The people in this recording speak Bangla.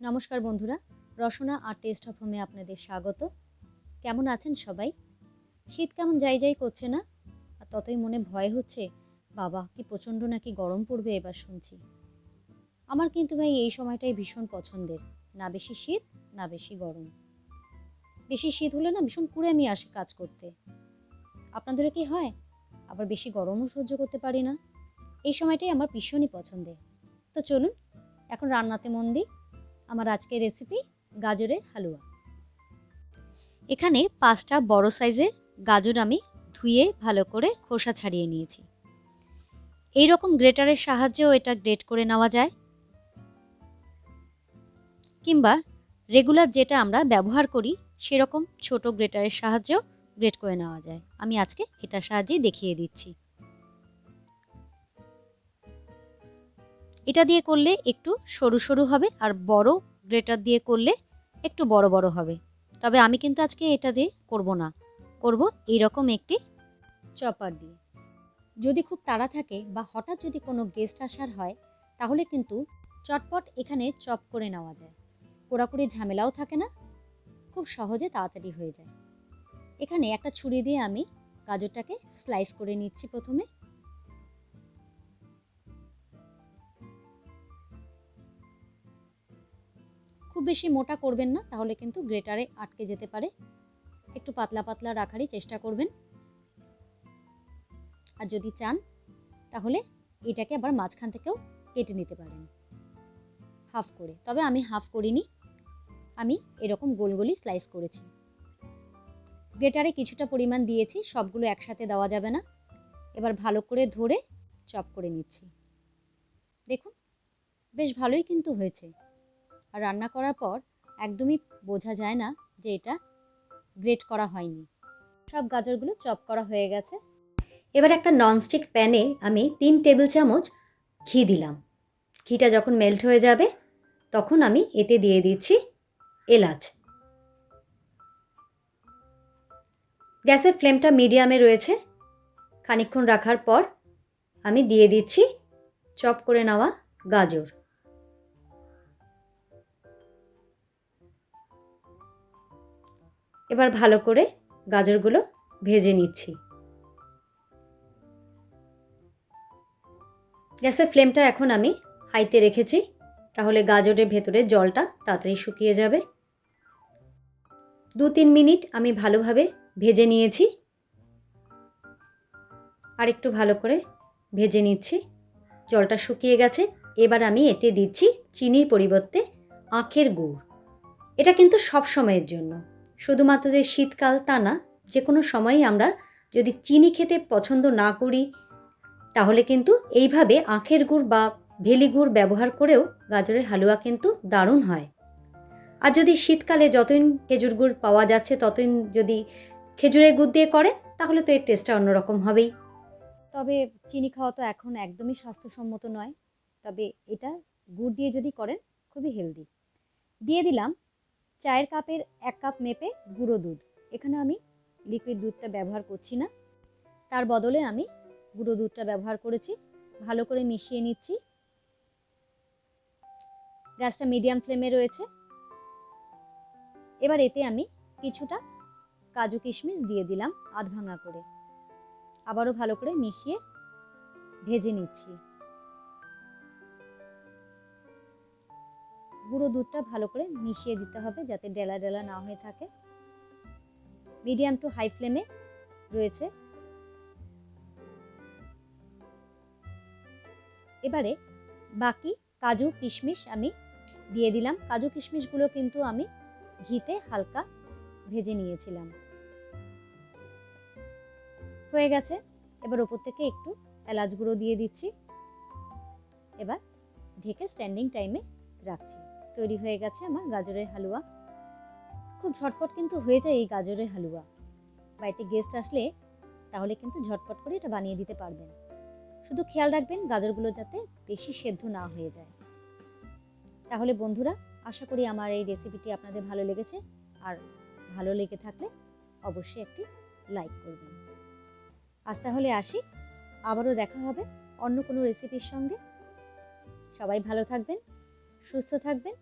নমস্কার বন্ধুরা, রসনা আর টেস্ট অফ হোমে আপনাদের স্বাগত। কেমন আছেন সবাই? শীত কেমন যাই যাই করছে না? আর ততই মনে ভয় হচ্ছে, বাবা, কি প্রচণ্ড নাকি গরম পড়বে এবার শুনছি। আমার কিন্তু ভাই এই সময়টাই ভীষণ পছন্দের, না বেশি শীত, না বেশি গরম। বেশি শীত হলে না ভীষণ কুড়েমি আসে কাজ করতে। আপনাদেরও কি হয়? আবার বেশি গরমও সহ্য করতে পারি না। এই সময়টাই আমার ভীষণই পছন্দের। তো চলুন, এখন রান্নাতে মন দিই। আমার আজকের রেসিপি গাজরের হালুয়া। এখানে পাঁচটা বড় সাইজের গাজর আমি ধুয়ে ভালো করে খোসা ছাড়িয়ে নিয়েছি। এই রকম গ্রেটারের সাহায্যেও এটা গ্রেট করে নেওয়া যায়। কিংবা রেগুলার যেটা আমরা ব্যবহার করি, সেরকম ছোট গ্রেটারের সাহায্যেও গ্রেট করে নেওয়া যায়। আমি আজকে এটার সাহায্যেই দেখিয়ে দিচ্ছি। এটা দিয়ে করলে একটু সরু সরু হবে আর বড় গ্রেটার দিয়ে করলে একটু বড় বড় হবে। তবে আমি কিন্তু আজকে এটা দিয়ে করব না। করব এইরকম একটি চপার দিয়ে। যদি খুব তাড়া থাকে বা হঠাৎ যদি কোনো গেস্ট আসার হয়, তাহলে কিন্তু চটপট এখানে চপ করে নেওয়া যায়। পোড়াকুড়ি ঝামেলাও থাকে না, খুব সহজে তাড়াতাড়ি হয়ে যায়। এখানে একটা ছুরি দিয়ে আমি গাজরটাকে স্লাইস করে নিচ্ছি প্রথমে। খুব বেশি মোটা করবেন না, তাহলে কিন্তু গ্রেটারে আটকে যেতে পারে। একটু পাতলা পাতলা রাখারই চেষ্টা করবেন। আর যদি চান, তাহলে এটাকে আবার মাঝখান থেকেও কেটে নিতে পারেন। হাফ করে। তবে আমি হাফ করিনি, আমি এরকম গোল গোলই স্লাইস করেছি। গ্রেটারে কিছুটা পরিমাণ দিয়েছি, সবগুলো একসাথে দেওয়া যাবে না। এবার ভালো করে ধরে চপ করে নিচ্ছি। দেখুন, বেশ ভালোই কিন্তু হয়েছে। আর রান্না করার পর একদমই বোঝা যায় না যে এটা গ্রেট করা হয়নি। সব গাজরগুলো চপ করা হয়ে গেছে। এবার একটা ননস্টিক প্যানে আমি তিন টেবিল চামচ ঘি দিলাম। ঘিটা যখন মেল্ট হয়ে যাবে, তখন আমি এতে দিয়ে দিচ্ছি এলাচ। গ্যাসের ফ্লেমটা মিডিয়ামে রয়েছে। খানিকক্ষণ রাখার পর আমি দিয়ে দিচ্ছি চপ করে নেওয়া গাজর। এবার ভালো করে গাজরগুলো ভেজে নিচ্ছি। গ্যাসের ফ্লেমটা এখন আমি হাইতে রেখেছি, তাহলে গাজরের ভেতরে জলটা তাড়াতাড়ি শুকিয়ে যাবে। দু তিন মিনিট আমি ভালোভাবে ভেজে নিয়েছি। আর একটু ভালো করে ভেজে নিচ্ছি। জলটা শুকিয়ে গেছে, এবার আমি এতে দিচ্ছি চিনির পরিবর্তে আখের গুড়। এটা কিন্তু সব সময়ের জন্য। শুধুমাত্র যে শীতকাল তা না, যে কোনো সময়ই আমরা যদি চিনি খেতে পছন্দ না করি, তাহলে কিন্তু এইভাবে আখের গুড় বা ভেলি গুড় ব্যবহার করেও গাজরের হালুয়া কিন্তু দারুণ হয়। আর যদি শীতকালে যতদিন খেজুর গুড় পাওয়া যাচ্ছে ততদিন যদি খেজুরের গুড় দিয়ে করেন, তাহলে তো এর টেস্টটা অন্যরকম হবেই। তবে চিনি খাওয়া তো এখন একদমই স্বাস্থ্যসম্মত নয়, তবে এটা গুড় দিয়ে যদি করেন, খুবই হেলদি দিয়ে দিলাম চায়ের কাপের এক কাপ মেপে গুঁড়ো দুধ। এখানে আমি লিকুইড দুধটা ব্যবহার করছি না। তার বদলে আমি গুঁড়ো দুধটা ব্যবহার করেছি। ভালো করে মিশিয়ে নিচ্ছি। গ্যাসটা মিডিয়াম ফ্লেমে রয়েছে। এবার এতে আমি কিছুটা কাজু কিশমিশ দিয়ে দিলাম আধ ভাঙা করে। আবারও ভালো করে মিশিয়ে ভেজে নিচ্ছি। গুঁড়ো দুধটা ভালো করে মিশিয়ে দিতে হবে যাতে ডেলা ডেলা না হয়ে থাকে। মিডিয়াম টু হাই ফ্লেমে রয়েছে। এবারে বাকি কাজু, কিশমিশ আমি দিয়ে দিলাম। কাজু, কিশমিশগুলো কিন্তু আমি ঘিতে হালকা ভেজে নিয়েছিলাম। হয়ে গেছে। এবার ওপর থেকে একটু এলাচ গুঁড়ো দিয়ে দিচ্ছি। এবার ঢেকে স্ট্যান্ডিং টাইমে রাখছি। তৈরি হয়ে গেছে আমার গাজরের হালুয়া। খুব ঝটপট কিন্তু হয়ে যায় এই গাজরের হালুয়া। বাড়িতে গেস্ট আসলে তাহলে কিন্তু ঝটপট করে এটা বানিয়ে দিতে পারবেন। শুধু খেয়াল রাখবেন গাজরগুলো যাতে বেশি সেদ্ধ না হয়ে যায়। তাহলে বন্ধুরা, আশা করি আমার এই রেসিপিটি আপনাদের ভালো লেগেছে। আর ভালো লেগে থাকলে অবশ্যই একটি লাইক করবেন। আজ তাহলে আসি। আবারও দেখা হবে অন্য কোনো রেসিপির সঙ্গে। সবাই ভালো থাকবেন। সুস্থ থাকবেন।